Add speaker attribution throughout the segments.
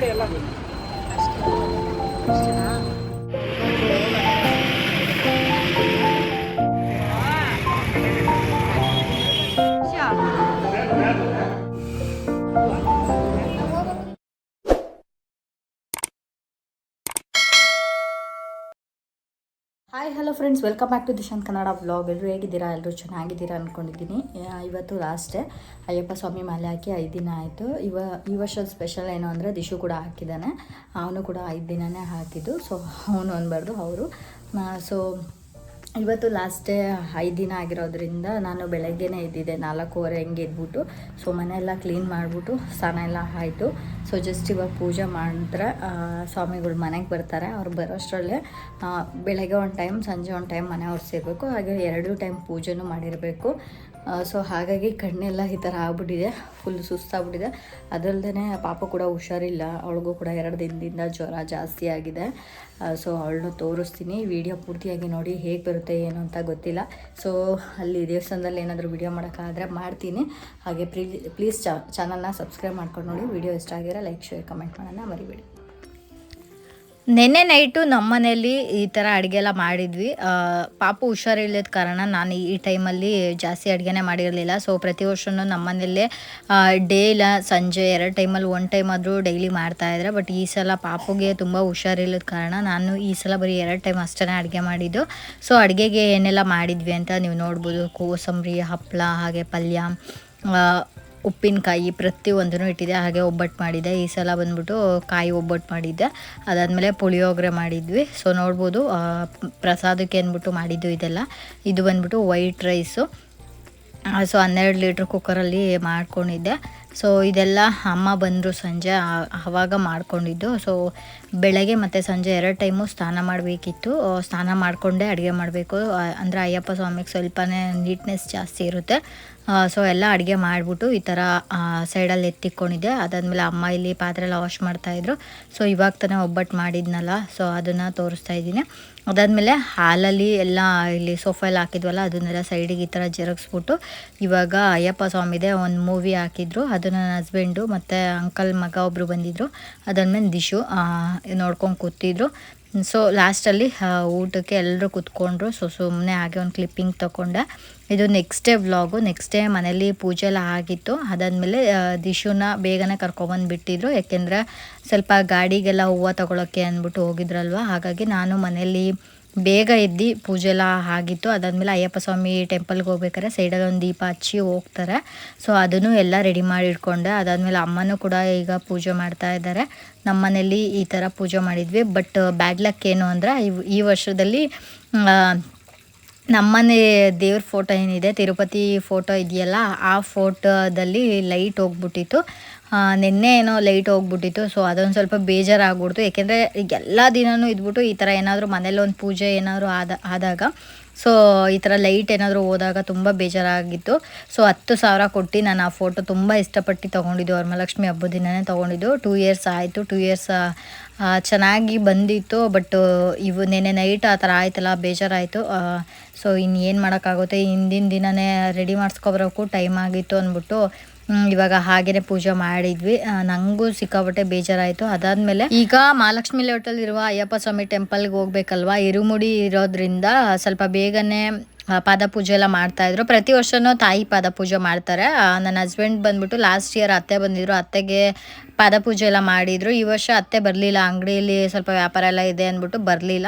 Speaker 1: ಬಿಡಿ ಎಲ್ಲ
Speaker 2: friends welcome back to Dishant Kannada blog ಎಲ್ಲರೂ ಹೇಗಿದ್ದೀರಾ? ಎಲ್ಲರೂ ಚೆನ್ನಾಗಿದ್ದೀರಾ ಅಂದ್ಕೊಂಡಿದ್ದೀನಿ ಇವತ್ತು ಲಾಸ್ಟೇ ಅಯ್ಯಪ್ಪ ಸ್ವಾಮಿ ಮಾಲೆ ಹಾಕಿ ಐದು ದಿನ ಆಯಿತು. ಇವ, ಈ ವರ್ಷದ ಸ್ಪೆಷಲ್ ಏನು ಅಂದರೆ ದಿಶು ಕೂಡ ಹಾಕಿದ್ದಾನೆ. ಅವನು ಕೂಡ ಐದು ದಿನನೇ ಹಾಕಿದ್ದು. ಸೊ ಅವನು ಅನ್ಬಾರ್ದು, ಅವರು. ಸೊ ಇವತ್ತು ಲಾಸ್ಟ್ ಡೇ ಐದು ದಿನ ಆಗಿರೋದ್ರಿಂದ ನಾನು ಬೆಳಗ್ಗೆನೇ ಇದ್ದಿದ್ದೆ ನಾಲ್ಕೂವರೆ ಹಂಗೆ ಇದ್ಬಿಟ್ಟು ಸೊ ಮನೆಯೆಲ್ಲ ಕ್ಲೀನ್ ಮಾಡಿಬಿಟ್ಟು ಸ್ನಾನ ಎಲ್ಲ ಆಯಿತು. ಸೊ ಜಸ್ಟ್ ಇವಾಗ ಪೂಜೆ ಮಾಡಿದ್ರೆ ಸ್ವಾಮಿಗಳು ಮನೆಗೆ ಬರ್ತಾರೆ, ಅವ್ರು ಬರೋಷ್ಟರಲ್ಲೇ ಬೆಳಗ್ಗೆ ಒಂದು ಟೈಮ್ ಸಂಜೆ ಒಂದು ಟೈಮ್ ಮನೆ ಒರೆಸಿರ್ಬೇಕು, ಹಾಗೆ ಎರಡು ಟೈಮ್ ಪೂಜೆನೂ ಮಾಡಿರಬೇಕು. ಸೊ ಹಾಗಾಗಿ ಕಣ್ಣೆಲ್ಲ ಈ ಥರ ಆಗ್ಬಿಟ್ಟಿದೆ ಫುಲ್ ಸುಸ್ತಾಗ್ಬಿಟ್ಟಿದೆ. ಅದಲ್ಲದೆ ಪಾಪ ಕೂಡ ಹುಷಾರಿಲ್ಲ, ಅವಳಿಗೂ ಕೂಡ ಎರಡು ದಿನದಿಂದ ಜ್ವರ ಜಾಸ್ತಿ ಆಗಿದೆ. ಸೊ ಅವಳನ್ನು ತೋರಿಸ್ತೀನಿ ವಿಡಿಯೋ ಪೂರ್ತಿಯಾಗಿ ನೋಡಿ ಹೇಗೆ ಬರುತ್ತೆ ಏನು ಅಂತ ಗೊತ್ತಿಲ್ಲ. ಸೊ ಅಲ್ಲಿ ದೇವಸ್ಥಾನದಲ್ಲಿ ಏನಾದರೂ ವಿಡಿಯೋ ಮಾಡೋಕ್ಕಾದರೆ ಮಾಡ್ತೀನಿ. ಹಾಗೆ ಪ್ಲೀ ಪ್ಲೀಸ್ ಚಾನಲ್ನ ಸಬ್ಸ್ಕ್ರೈಬ್ ಮಾಡ್ಕೊಂಡು ನೋಡಿ ವಿಡಿಯೋ ಇಷ್ಟ ಆಗಿರೋ ಲೈಕ್ ಶೇರ್ ಕಮೆಂಟ್ ಮಾಡೋಣ ಮರಿಬೇಡಿ. ನೆನ್ನೆ ನೈಟು ನಮ್ಮ ಮನೆಯಲ್ಲಿ ಈ ಥರ ಅಡುಗೆ ಎಲ್ಲ ಮಾಡಿದ್ವಿ ಪಾಪ ಹುಷಾರಿಲ್ಲದ ಕಾರಣ ನಾನು ಈ ಟೈಮಲ್ಲಿ ಜಾಸ್ತಿ ಅಡುಗೆನೇ ಮಾಡಿರಲಿಲ್ಲ. ಸೊ ಪ್ರತಿ ವರ್ಷವೂ ನಮ್ಮ ಮನೆಯಲ್ಲೇ ಡೇ ಇಲ್ಲ, ಸಂಜೆ ಎರಡು ಟೈಮಲ್ಲಿ ಒನ್ ಟೈಮ್ ಆದರೂ ಡೈಲಿ ಮಾಡ್ತಾಯಿದ್ರೆ ಬಟ್ ಈ ಸಲ ಪಾಪುಗೆ ತುಂಬ ಹುಷಾರಿಲ್ಲದ ಕಾರಣ ನಾನು ಈ ಸಲ ಬರೀ ಎರಡು ಟೈಮ್ ಅಷ್ಟೇ ಅಡುಗೆ ಮಾಡಿದ್ದು. ಸೊ ಅಡುಗೆಗೆ ಏನೆಲ್ಲ ಮಾಡಿದ್ವಿ ಅಂತ ನೀವು ನೋಡ್ಬೋದು. ಕೋಸಂಬರಿ ಹಪ್ಪಳ ಹಾಗೆ ಪಲ್ಯ ಉಪ್ಪಿನಕಾಯಿ ಪ್ರತಿಯೊಂದನ್ನು ಇಟ್ಟಿದ್ದೆ, ಹಾಗೆ ಒಬ್ಬಟ್ಟು ಮಾಡಿದ್ದೆ. ಈ ಸಲ ಬಂದ್ಬಿಟ್ಟು ಕಾಯಿ ಒಬ್ಬಟ್ಟು ಮಾಡಿದ್ದೆ. ಅದಾದಮೇಲೆ ಪುಳಿಯೋಗರೆ ಮಾಡಿದ್ವಿ. ಸೊ ನೋಡ್ಬೋದು ಪ್ರಸಾದಕ್ಕೆ ಅಂದ್ಬಿಟ್ಟು ಮಾಡಿದ್ದು ಇದೆಲ್ಲ. ಇದು ಬಂದ್ಬಿಟ್ಟು ವೈಟ್ ರೈಸು. ಸೊ ಹನ್ನೆರಡು ಲೀಟ್ರ್ ಕುಕ್ಕರಲ್ಲಿ ಮಾಡ್ಕೊಂಡಿದ್ದೆ. ಸೊ ಇದೆಲ್ಲ ಅಮ್ಮ ಬಂದರು ಸಂಜೆ ಆವಾಗ ಮಾಡ್ಕೊಂಡಿದ್ದು. ಸೊ ಬೆಳಗ್ಗೆ ಮತ್ತು ಸಂಜೆ ಎರಡು ಟೈಮು ಸ್ನಾನ ಮಾಡಬೇಕಿತ್ತು. ಸ್ನಾನ ಮಾಡಿಕೊಂಡೇ ಅಡುಗೆ ಮಾಡಬೇಕು. ಅಂದರೆ ಅಯ್ಯಪ್ಪ ಸ್ವಾಮಿಗೆ ಸ್ವಲ್ಪನೇ ನೀಟ್ನೆಸ್ ಜಾಸ್ತಿ ಇರುತ್ತೆ. ಸೊ ಎಲ್ಲ ಅಡುಗೆ ಮಾಡಿಬಿಟ್ಟು ಈ ಥರ ಸೈಡಲ್ಲಿ ಎತ್ತಿಕ್ಕೊಂಡಿದ್ದೆ ಅದಾದಮೇಲೆ ಅಮ್ಮ ಇಲ್ಲಿ ಪಾತ್ರೆ ಎಲ್ಲ ವಾಶ್ ಮಾಡ್ತಾಯಿದ್ರು ಸೊ ಇವಾಗ ತಾನೇ ಒಬ್ಬಟ್ಟು ಮಾಡಿದ್ನಲ್ಲ. ಸೊ ಅದನ್ನು ತೋರಿಸ್ತಾ ಇದ್ದೀನಿ. ಅದಾದಮೇಲೆ ಹಾಲಲ್ಲಿ ಎಲ್ಲ ಇಲ್ಲಿ ಸೋಫಾ ಎಲ್ಲ ಹಾಕಿದ್ವಲ್ಲ, ಅದನ್ನೆಲ್ಲ ಸೈಡಿಗೆ ಈ ಥರ ಬಿಟ್ಟು ಇವಾಗ ಅಯ್ಯಪ್ಪ ಸ್ವಾಮಿದೆ ಒಂದು ಮೂವಿ ಹಾಕಿದ್ರು. ಅದು ನನ್ನ ಹಸ್ಬೆಂಡು ಮತ್ತು ಅಂಕಲ್ ಮಗ ಒಬ್ಬರು ಬಂದಿದ್ದರು ಅದಾದ್ಮೇಲೆ ದಿಶು ನೋಡ್ಕೊಂಡು ಕೂತಿದ್ರು. ಸೊ ಲಾಸ್ಟಲ್ಲಿ ಊಟಕ್ಕೆ ಎಲ್ಲರೂ ಕೂತ್ಕೊಂಡ್ರು. ಸೊ ಸುಮ್ಮನೆ ಹಾಗೆ ಒಂದು ಕ್ಲಿಪ್ಪಿಂಗ್ ತಗೊಂಡೆ ಇದು next day vlog next day ಮನೇಲಿ ಪೂಜೆ ಎಲ್ಲ ಆಗಿತ್ತು. ಅದಾದಮೇಲೆ ದಿಶುನ ಬೇಗನೆ ಕರ್ಕೊಬಂದುಬಿಟ್ಟಿದ್ರು. ಯಾಕೆಂದರೆ ಸ್ವಲ್ಪ ಗಾಡಿಗೆಲ್ಲ ಹೂವು ತಗೊಳ್ಳೋಕ್ಕೆ ಅಂದ್ಬಿಟ್ಟು ಹೋಗಿದ್ರಲ್ವ? ಹಾಗಾಗಿ ನಾನು ಮನೇಲಿ ಬೇಗ ಎದ್ದು ಪೂಜೆ ಎಲ್ಲ ಆಗಿತ್ತು. ಅದಾದಮೇಲೆ ಅಯ್ಯಪ್ಪ ಸ್ವಾಮಿ ಟೆಂಪಲ್ಗೆ ಹೋಗ್ಬೇಕಾದ್ರೆ ಸೈಡಲ್ಲಿ ಒಂದು ದೀಪ ಹಚ್ಚಿ ಹೋಗ್ತಾರೆ. ಸೊ ಅದನ್ನು ಎಲ್ಲ ರೆಡಿ ಮಾಡಿ ಇಟ್ಕೊಂಡೆ. ಅದಾದಮೇಲೆ ಅಮ್ಮನೂ ಕೂಡ ಈಗ ಪೂಜೆ ಮಾಡ್ತಾ ಇದ್ದಾರೆ. ನಮ್ಮ ಮನೇಲಿ ಈ ಥರ ಪೂಜೆ ಮಾಡಿದ್ವಿ. ಬಟ್ ಬ್ಯಾಡ್ ಲಕ್ ಏನು ಅಂದರೆ ಈ ವರ್ಷದಲ್ಲಿ ನಮ್ಮನೆ ದೇವ್ರ ಫೋಟೋ ಏನಿದೆ, ತಿರುಪತಿ ಫೋಟೋ ಇದೆಯಲ್ಲ, ಆ ಫೋಟೋದಲ್ಲಿ ಲೈಟ್ ಹೋಗ್ಬಿಟ್ಟಿತ್ತು. ನಿನ್ನೆ ಏನೋ ಲೈಟ್ ಹೋಗ್ಬಿಟ್ಟಿತ್ತು ಸೊ ಅದೊಂದು ಸ್ವಲ್ಪ ಬೇಜಾರಾಗ್ಬಿಡ್ತು. ಯಾಕೆಂದರೆ ಈಗ ಎಲ್ಲ ದಿನವೂ ಇದ್ಬಿಟ್ಟು ಈ ಥರ ಏನಾದರೂ ಮನೇಲಿ ಒಂದು ಪೂಜೆ ಏನಾದರೂ ಆದ, ಆದಾಗ ಸೊ ಈ ಥರ ಲೈಟ್ ಏನಾದರೂ ಹೋದಾಗ ತುಂಬ ಬೇಜಾರಾಗಿತ್ತು. ಸೊ ಹತ್ತು ಸಾವಿರ ಕೊಟ್ಟು ನಾನು ಆ ಫೋಟೋ ತುಂಬ ಇಷ್ಟಪಟ್ಟು ತೊಗೊಂಡಿದ್ದು, ವರಮಹಾಲಕ್ಷ್ಮಿ ಹಬ್ಬದ ದಿನನೇ ತೊಗೊಂಡಿದ್ದು. ಟೂ ಇಯರ್ಸ್ ಆಯಿತು ಟೂ ಇಯರ್ಸ್ ಚೆನ್ನಾಗಿ ಬಂದಿತ್ತು ಬಟ್ ಇವು ನೆನೆ ನೈಟ್ ಆ ಥರ ಆಯ್ತಲ್ಲ, ಬೇಜಾರಾಯಿತು. ಸೊ ಇನ್ನು ಏನು ಮಾಡೋಕ್ಕಾಗುತ್ತೆ? ಹಿಂದಿನ ದಿನವೇ ರೆಡಿ ಮಾಡಿಸ್ಕೊಬರೋಕ್ಕೂ ಟೈಮ್ ಆಗಿತ್ತು ಅಂದ್ಬಿಟ್ಟು ಇವಾಗ ಹಾಗೇನೆ ಪೂಜೆ ಮಾಡಿದ್ವಿ. ನಂಗೂ ಸಿಕ್ಕಾಪಟ್ಟೆ ಬೇಜಾರಾಯಿತು. ಅದಾದಮೇಲೆ ಈಗ ಮಹಾಲಕ್ಷ್ಮಿ ಲೇಔಟಲ್ಲಿ ಇರುವ ಅಯ್ಯಪ್ಪ ಸ್ವಾಮಿ ಟೆಂಪಲ್ಗೆ ಹೋಗ್ಬೇಕಲ್ವಾ? ಇರುಮುಡಿ ಇರೋದ್ರಿಂದ ಸ್ವಲ್ಪ ಬೇಗನೆ ಪಾದ ಪೂಜೆ ಎಲ್ಲ ಮಾಡ್ತಾ ಇದ್ರು. ಪ್ರತಿ ವರ್ಷನೂ ತಾಯಿ ಪಾದ ಪೂಜೆ ಮಾಡ್ತಾರೆ ನನ್ನ ಹಸ್ಬೆಂಡ್ ಬಂದ್ಬಿಟ್ಟು ಲಾಸ್ಟ್ ಇಯರ್ ಅತ್ತೆ ಬಂದಿದ್ರು. ಅತ್ತೆಗೆ ಪಾದ ಪೂಜೆ ಎಲ್ಲ ಮಾಡಿದ್ರು. ಈ ವರ್ಷ ಅತ್ತೆ ಬರಲಿಲ್ಲ. ಅಂಗಡಿಯಲ್ಲಿ ಸ್ವಲ್ಪ ವ್ಯಾಪಾರ ಎಲ್ಲ ಇದೆ ಅಂದ್ಬಿಟ್ಟು ಬರಲಿಲ್ಲ.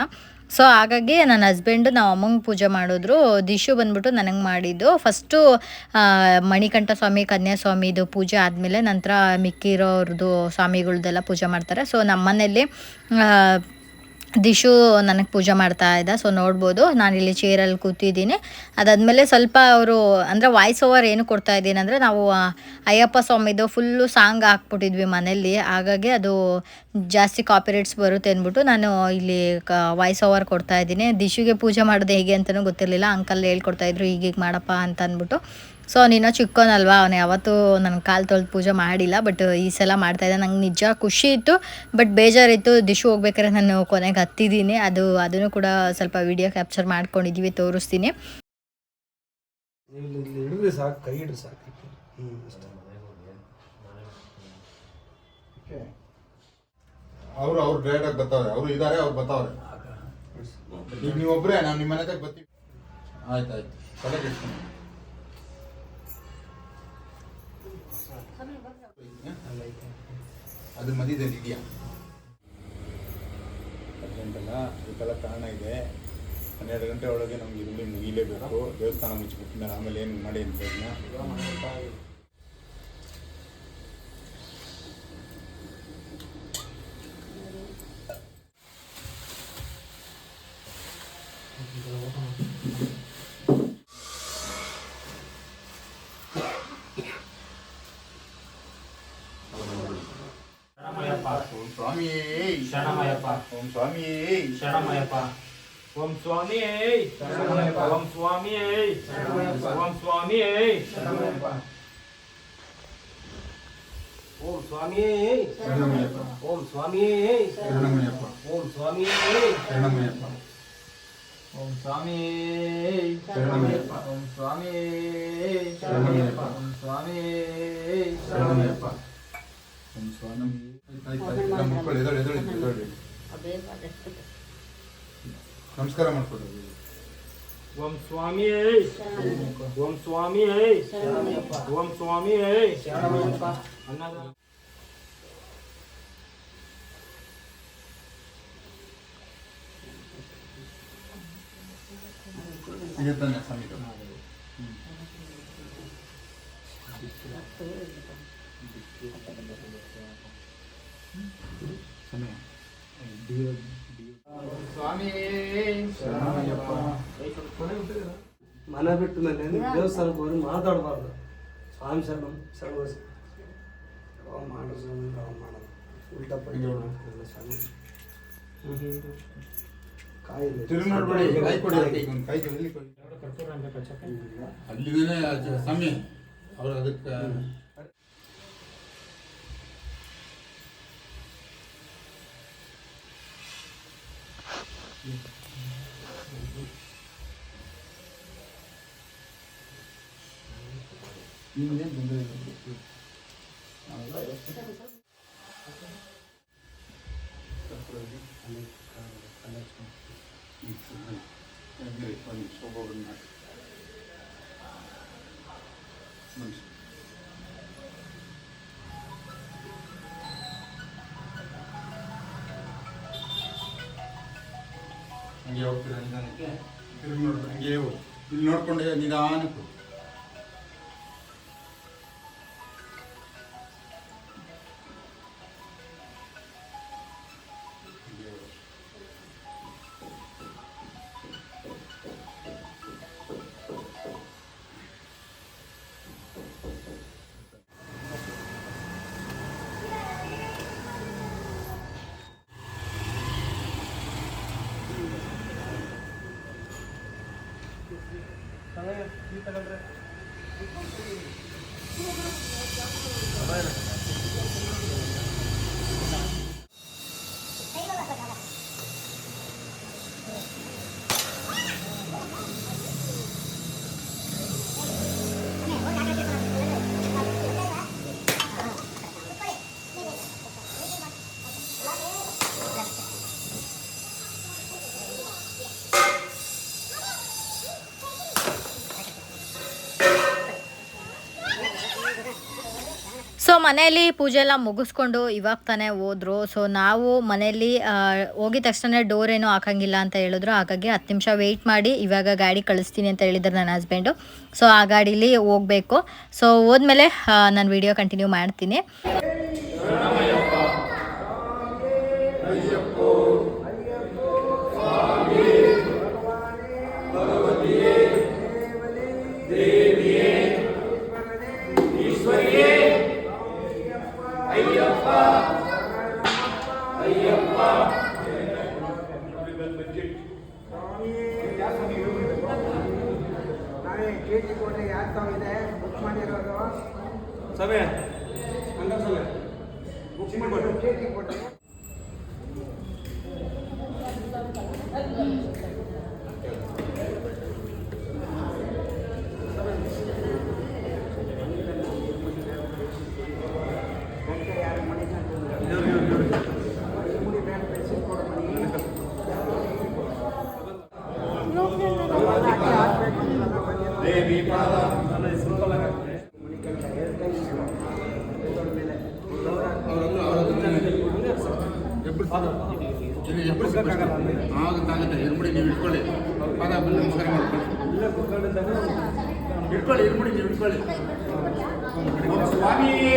Speaker 2: ಸೊ ಹಾಗಾಗಿ ನನ್ನ ಹಸ್ಬೆಂಡು ನಾವು ಅಮ್ಮಂಗೆ ಪೂಜೆ ಮಾಡಿದ್ರು. ದಿಶು ಬಂದ್ಬಿಟ್ಟು ನನಗೆ ಮಾಡಿದ್ದು. ಫಸ್ಟು ಮಣಿಕಂಠ ಸ್ವಾಮಿ ಕನ್ಯಾಸ್ವಾಮಿದು ಪೂಜೆ ಆದಮೇಲೆ ನಂತರ ಮಿಕ್ಕಿರೋರ್ದು ಸ್ವಾಮಿಗಳ್ದೆಲ್ಲ ಪೂಜೆ ಮಾಡ್ತಾರೆ. ಸೊ ನಮ್ಮ ಮನೇಲಿ ಆ, ದಿಶು ನನಗೆ ಪೂಜೆ ಮಾಡ್ತಾ ಇದ್ದ ಸೊ ನೋಡ್ಬೋದು. ನಾನಿಲ್ಲಿ ಚೇರಲ್ಲಿ ಕೂತಿದ್ದೀನಿ. ಅದಾದಮೇಲೆ ಸ್ವಲ್ಪ ಅವರು, ಅಂದರೆ ವಾಯ್ಸ್ ಓವರ್ ಏನು ಕೊಡ್ತಾ ಇದ್ದೀನಿ ಅಂದರೆ ನಾವು ಅಯ್ಯಪ್ಪ ಸ್ವಾಮಿದು ಫುಲ್ಲು ಸಾಂಗ್ ಹಾಕ್ಬಿಟ್ಟಿದ್ವಿ ಮನೇಲಿ ಹಾಗಾಗಿ ಅದು ಜಾಸ್ತಿ ಕಾಪಿರೇಟ್ಸ್ ಬರುತ್ತೆ ಅಂದ್ಬಿಟ್ಟು ನಾನು ಇಲ್ಲಿ ಕ ವಾಯ್ಸ್ ಓವರ್ ಕೊಡ್ತಾ ಇದ್ದೀನಿ. ದಿಶುಗೆ ಪೂಜೆ ಮಾಡೋದು ಹೇಗೆ ಅಂತಲೂ ಗೊತ್ತಿರಲಿಲ್ಲ. ಅಂಕಲ್ ಹೇಳ್ಕೊಡ್ತಾಯಿದ್ರು ಹೀಗೀಗೆ ಮಾಡಪ್ಪ ಅಂತ ಅಂದ್ಬಿಟ್ಟು. ಸೊ ನೀನು ಚಿಕ್ಕೋನಲ್ವಾ ಅವನು ಯಾವತ್ತೂ ನನ್ನ ಕಾಲು ತೊಳೆದು ಪೂಜೆ ಮಾಡಿಲ್ಲ ಬಟ್ ಈ ಸಲ ಮಾಡ್ತಾ ಇದ್ದೆ. ನಂಗೆ ನಿಜ ಖುಷಿ ಇತ್ತು ಬಟ್ ಬೇಜಾರಿತ್ತು. ದಿಶು ಹೋಗ್ಬೇಕಾದ್ರೆ ನಾನು ಕೊನೆಗೆ ಹತ್ತಿದ್ದೀನಿ ಅದು ಅದನ್ನು ಕೂಡ ಸ್ವಲ್ಪ ವಿಡಿಯೋ ಕ್ಯಾಪ್ಚರ್ ಮಾಡ್ಕೊಂಡಿದ್ದೀವಿ ತೋರಿಸ್ತೀನಿ.
Speaker 3: ಅವರು ಅವ್ರು ಡೈರೆಕ್ಟ್ ಆಗಿ ಬರ್ತಾವ್ರೆ. ಅವರು ಇದಾರೆ ಅವ್ರು ಬರ್ತಾವ್ರೆ. ಈಗ ನೀವು ನಾನು ನಿಮ್ಮ ಮನೆ ಬರ್ತೀವಿ. ಆಯ್ತು ಆಯ್ತು. ತಲೆ ಕೆಡ್ಸ್ಕೊಂಡು ಅದ್ರ ಮಧ್ಯದಲ್ಲಿ ಇದೆಯಾ? ಅರ್ಜೆಂಟಲ್ಲ ಇದಕ್ಕೆಲ್ಲ ಕಾರಣ ಇದೆ. ಹನ್ನೆರಡು ಗಂಟೆ ಒಳಗೆ ನಮ್ಗೆ ಇಲ್ಲಿ ಮುಗಿಲೇಬೇಕು ದೇವಸ್ಥಾನ ಮುಚ್ಚಿಬಿಟ್ಟು ನಾನು ಆಮೇಲೆ ಏನು ಮಾಡಿ ಅಂತ ಇದನ್ನ
Speaker 4: ಶರಣಮಯ್ಯಪ್ಪ.
Speaker 3: ಓಂ ಸ್ವಾಮಿಯೇ
Speaker 4: ಶರಣಮಯ್ಯಪ್ಪ ಓಂ ಸ್ವಾಮಿ
Speaker 1: ಶರಣಮಯ್ಯಪ್ಪ.
Speaker 4: ಓಂ ಸ್ವಾಮಿ
Speaker 1: ಶರಣಮಯ್ಯಪ್ಪ.
Speaker 4: ಓಂ ಸ್ವಾಮಿ
Speaker 1: ಶರಣಮಯ್ಯಪ್ಪ.
Speaker 4: ಓಂ ಸ್ವಾಮಿ
Speaker 3: ಶರಣಮಯ್ಯಪ್ಪ
Speaker 4: ಓಂ ಸ್ವಾಮಿ
Speaker 3: ಶರಣಮಯ್ಯಪ್ಪ
Speaker 4: ಓಂ ಸ್ವಾಮಿ
Speaker 3: ಶರಣಮಯ್ಯಪ್ಪ
Speaker 4: ಓಂ ಸ್ವಾಮಿ
Speaker 3: ಶರಣಮಯ್ಯಪ್ಪ
Speaker 4: ಓಂ ಸ್ವಾಮಿ
Speaker 3: ಶರಣಮಯ್ಯಪ್ಪ.
Speaker 4: ಓಂ ಸ್ವಾಮಿ
Speaker 3: ಶರಣಮಯ್ಯಪ್ಪ ಓಂ ಸ್ವಾಮಿ ಆಯ್ತು ಆಯ್ತು ಆಯ್ತು ಮಕ್ಕಳು ಎದಳು ಎದಳು ಎದಳು ನಮಸ್ಕಾರ ಮಾಡ್ಕೊಡ್ರಿ
Speaker 4: ಓಂ ಸ್ವಾಮಿ ಓಂ ಸ್ವಾಮಿ ಓಂ ಸ್ವಾಮಿ
Speaker 1: ಶರಣಮಯ್ಯಪ್ಪ.
Speaker 4: ಅನ್ನದ
Speaker 3: ಈಗ ತಾನೆ ಸಮೀಪ ಸಮಯ ಸ್ವಾಮಿ ಶರಣಮಯ್ಯಪ್ಪ
Speaker 1: ಮನೆ ಬಿಟ್ಟ ಮೇಲೆ ದೇವಸ್ಥಾನಕ್ಕೆ ಹೋಗಿ ಮಾತಾಡಬಾರ್ದು. ಸ್ವಾಮಿ ಶರಣ ಶರಣ ಅವ ಮಾಡು ಸ್ವಾಮಿ ಅವ ಮಾಡೋದು ಉಲ್ಟಾ ಪಲ್ಟಾ ಮಾಡ್ತಿರಲ್ಲ ಸ್ವಾಮಿ. ಕಾಯಿಲೆ.
Speaker 3: ತಿರುಗಿ ನೋಡ್ಬೇಡಿ ಕೈ ಕೊಡಿ ಅದಕ್ಕೆ ಒಂದು ಕೈ ಕೊಡಿ ಇಲ್ಲಿ ಕೊಡಿ ಅಲ್ಲಿಗೆ ಸಮಯ ಅವ್ರು ಅದಕ್ಕೆ ನಿಮ್ಗೇನು ತೊಂದರೆ ಇಲ್ಲ ಹಂಗೆ ತಿರುಗಿ ಹಂಗೆ ಹೋಗಿ ಇಲ್ಲಿ ನೋಡ್ಕೊಂಡೆ ನಿಧಾನಕ್ಕೆ
Speaker 2: ಮನೆಯಲ್ಲಿ ಪೂಜೆ ಎಲ್ಲ ಮುಗಿಸ್ಕೊಂಡು ಇವಾಗ ತಾನೇ ಹೋದ್ರು. ಸೊ ನಾವು ಮನೆಯಲ್ಲಿ ಹೋಗಿದ ತಕ್ಷಣ ಡೋರ್ ಏನೂ ಹಾಕಂಗಿಲ್ಲ ಅಂತ ಹೇಳಿದ್ರು. ಹಾಗಾಗಿ ಹತ್ತು ನಿಮಿಷ ವೆಯ್ಟ್ ಮಾಡಿ ಇವಾಗ ಗಾಡಿ ಕಳಿಸ್ತೀನಿ ಅಂತ ಹೇಳಿದ್ರು ನನ್ನ ಹಸ್ಬೆಂಡು ಸೊ ಆ ಗಾಡೀಲಿ ಹೋಗಬೇಕು. ಸೊ ಹೋದ್ಮೇಲೆ ನಾನು ವಿಡಿಯೋ ಕಂಟಿನ್ಯೂ ಮಾಡ್ತೀನಿ.
Speaker 3: Mami.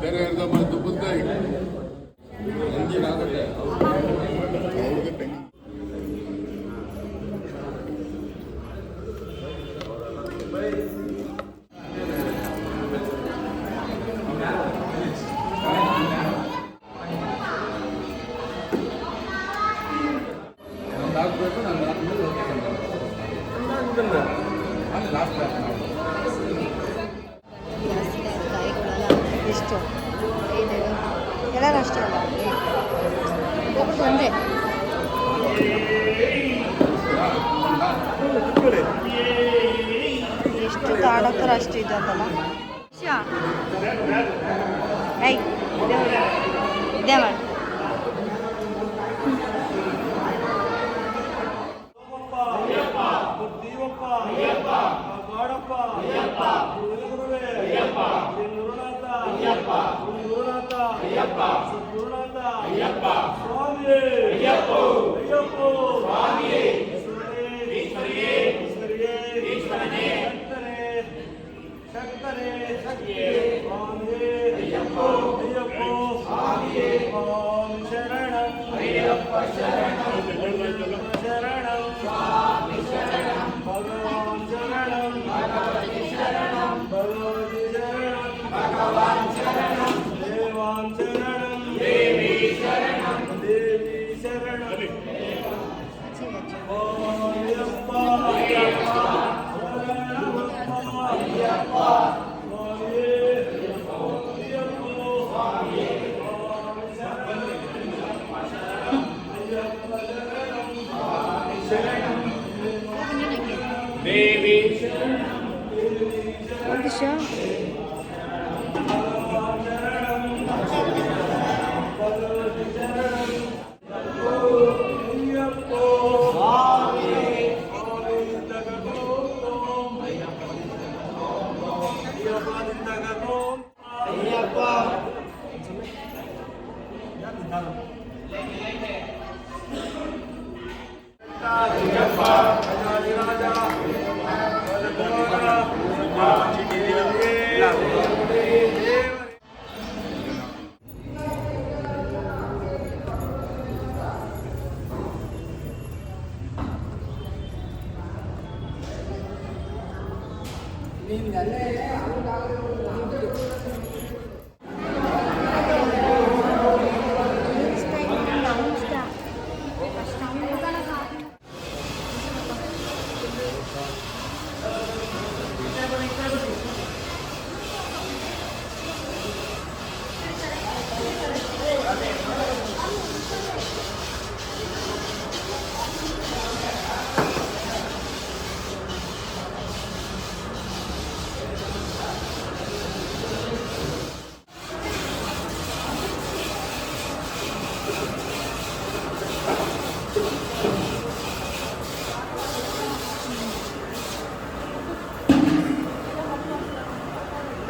Speaker 3: ಬೇರೆ ದುಬ್ಬದ வந்து
Speaker 1: ಎಷ್ಟು ಕಾಡತ್ರ ಅಷ್ಟು ಇದ್ದಲ್ಲ ಐ ಇದೇ ಮಾಡಿ
Speaker 5: 行。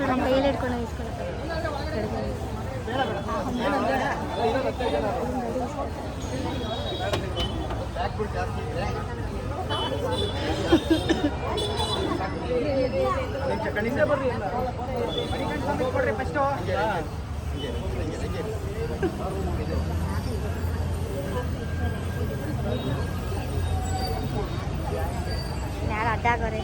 Speaker 5: ನಮ್ಮ ಕೈಯಲ್ಲಿ ಇಟ್ಕೊಂಡು ಕಡೆಯಿಂದ ಫಸ್ಟು ના રાધા કરે.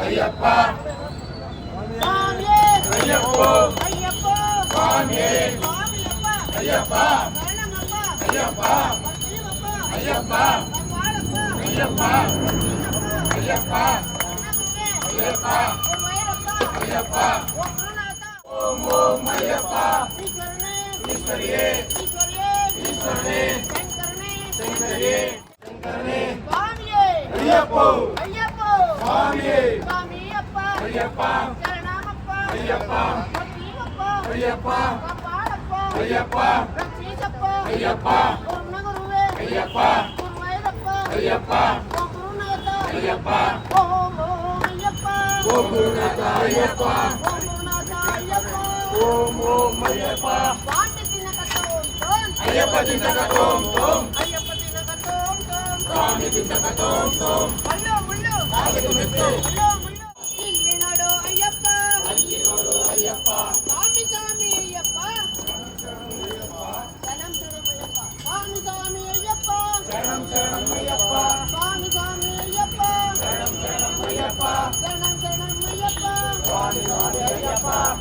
Speaker 5: ஐயப்பா. ஐயப்போ. சுவாமியே ஐயப்பா. ஐயப்பா. ஐயப்பா. ஐயப்பா.
Speaker 1: ஐயப்பா. ஐயப்பா. ஐயப்பா. ஓம் ஓம் ஐயப்பா. ஈஸ்வரியே.
Speaker 5: ஈஸ்வரனே. சங்கரனே சங்கரனே ஐயப்போ. ஐயப்பா.
Speaker 6: ಇಲ್ಲಿ ನೋಡು ಅಯ್ಯಪ್ಪ ಸ್ವಾಮಿ ಸ್ವಾಮಿ ಅಯ್ಯಪ್ಪ ಶರಣಂ ಶರಣಮಯ್ಯಪ್ಪ ಸ್ವಾಮಿ ಸ್ವಾಮಿ ಅಯ್ಯಪ್ಪ ಶರಣಂ ಶರಣಮಯ್ಯಪ್ಪ ಸ್ವಾಮಿ ಸ್ವಾಮಿ ಅಯ್ಯಪ್ಪ ಶರಣಂ ಶರಣಮಯ್ಯಪ್ಪ ಶರಣಂ ಶರಣಮಯ್ಯಪ್ಪ ಸ್ವಾಮಿ ಸ್ವಾಮಿ ಅಯ್ಯಪ್ಪ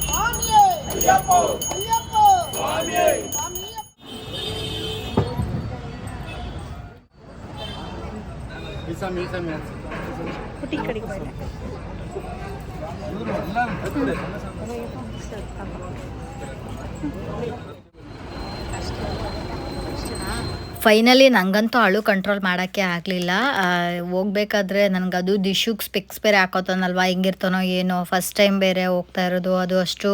Speaker 6: ಸ್ವಾಮಿಯೇ ಅಯ್ಯಪ್ಪ ಅಯ್ಯಪ್ಪ ಸ್ವಾಮಿಯೇ குட்டி
Speaker 5: கடைக்கு போயிட்டேன் பார்க்கலாம்
Speaker 2: ಫೈನಲಿ ನನಗಂತೂ ಅಳು ಕಂಟ್ರೋಲ್ ಮಾಡೋಕ್ಕೆ ಆಗಲಿಲ್ಲ. ಹೋಗ್ಬೇಕಾದ್ರೆ ಅದು ದಿಶುಗೆ ಸ್ಪೆಕ್ಸ್ ಬೇರೆ ಹಾಕೋತಾನಲ್ವ, ಹೆಂಗಿರ್ತಾನೋ ಏನೋ ಫಸ್ಟ್ ಟೈಮ್ ಬೇರೆ ಹೋಗ್ತಾ ಇರೋದು, ಅದು ಅಷ್ಟು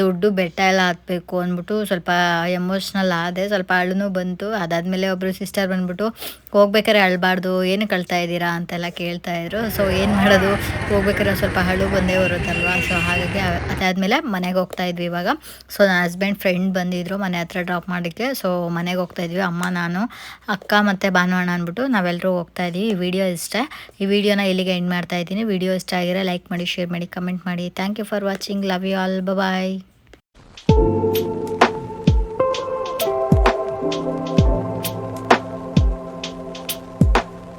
Speaker 2: ದೊಡ್ಡ ಬೆಟ್ಟ ಎಲ್ಲ ಹತ್ಬೇಕು ಅಂದ್ಬಿಟ್ಟು ಸ್ವಲ್ಪ ಎಮೋಷ್ನಲ್ ಆದೆ, ಸ್ವಲ್ಪ ಅಳುನು ಬಂತು. ಅದಾದಮೇಲೆ ಒಬ್ಬರು ಸಿಸ್ಟರ್ ಬಂದ್ಬಿಟ್ಟು, ಹೋಗ್ಬೇಕಾದ್ರೆ ಅಳಬಾರ್ದು, ಏನು ಕಳ್ತಾ ಇದ್ದೀರಾ ಅಂತೆಲ್ಲ ಕೇಳ್ತಾ ಇದ್ರು. ಸೊ ಏನು ಮಾಡೋದು? ಹೋಗ್ಬೇಕಾದ್ರೆ ಸ್ವಲ್ಪ ಅಳು ಬಂದೇ ಬರುತ್ತಲ್ವ? ಸೊ ಹಾಗಾಗಿ ಅದಾದಮೇಲೆ ಮನೆಗೆ ಹೋಗ್ತಾ ಇದ್ವಿ ಇವಾಗ. ಸೊ ನನ್ನ ಹಸ್ಬೆಂಡ್ ಫ್ರೆಂಡ್ ಬಂದಿದ್ರು ಮನೆ ಹತ್ರ ಡ್ರಾಪ್ ಮಾಡೋಕ್ಕೆ. ಸೊ ಮನೆಗೆ ಹೋಗ್ತಾ ಇದ್ವಿ, ಅಮ್ಮ, ನಾನು. ಅಕ್ಕ ಮತ್ತು ಭಾನುವಣ್ಣ ಅಂದ್ಬಿಟ್ಟು ನಾವೆಲ್ಲರೂ ಹೋಗ್ತಾ ಇದ್ದೀವಿ ಈ ವಿಡಿಯೋ ಇಷ್ಟ. ಈ ವಿಡಿಯೋನ ಇಲ್ಲಿಗೆ ಎಂಡ್ ಮಾಡ್ತಾ ಇದ್ದೀನಿ. ವಿಡಿಯೋ ಇಷ್ಟ ಆಗಿರೋ ಲೈಕ್ ಮಾಡಿ ಶೇರ್ ಮಾಡಿ ಕಮೆಂಟ್ ಮಾಡಿ. Thank you for watching love you all bye